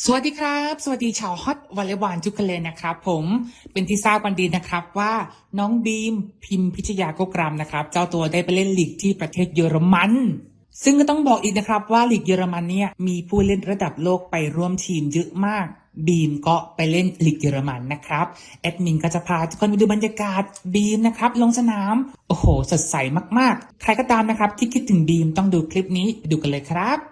สวัสดีครับ สวัสดีชาวฮอตวอลเลย์บอลทุกคนเลยนะครับ ผมเป็นที่ทราบกันดีนะครับว่าน้องบีมพิมพิชยาโกกรัมนะครับ เจ้าตัวได้ไปเล่นลีกที่ประเทศเยอรมัน ซึ่งก็ต้องบอกอีกนะครับว่าลีกเยอรมันเนี่ยมีผู้เล่นระดับโลกไปร่วมทีมเยอะมากบีมก็ไปเล่นลีกเยอรมันนะครับแอดมินก็จะพาทุกคนไปดูบรรยากาศบีมนะครับลงสนาม โอ้โห สดใสมากๆ ใครก็ตามนะครับที่คิดถึงบีมต้องดูคลิปนี้ดูกันเลยครับ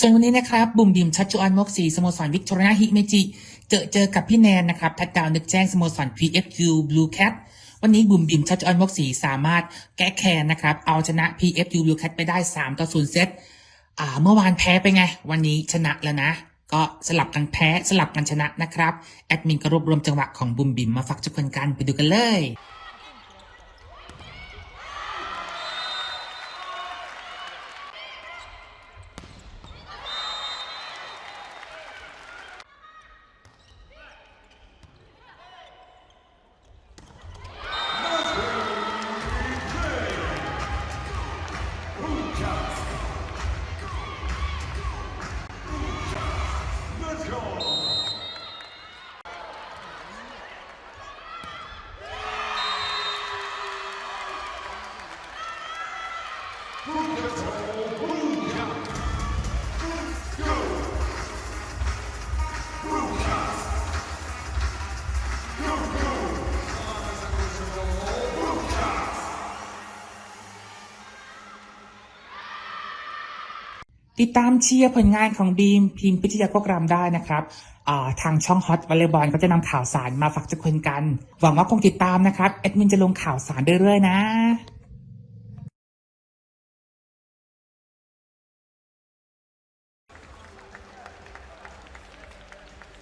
ส่วนวันนี้นะครับ บุ๋มบิมชัชจุอันมกศรีสโมสรวิกตอเรียฮิเมจิ เจอเจอกับพี่แนนนะครับทัดดาวนึกแจ้งสโมสร PFU Blue Cat วันนี้บุ๋มบิมชัชจุอันมกศรีสามารถแก้แค้นนะครับ เอาชนะ PFU Blue Cat ไปได้ 3 ต่อ 0 เซต อ่า เมื่อวานแพ้ไปไง วันนี้ชนะแล้วนะ ก็สลับกันแพ้สลับกันชนะนะครับ แอดมินก็รวบรวมจังหวะของบุ๋มบิมมาฝากทุกคนกันไปดูกันเลย ติดตามเชียร์ผลงานของบีมพิมพ์พิทยาโกกรามได้นะครับทางช่องฮอตวอลเลย์บอลก็จะนำข่าวสารมาฝากทุกคนกัน หวังว่าคงติดตามนะครับแอดมินจะลงข่าวสารเรื่อยๆนะ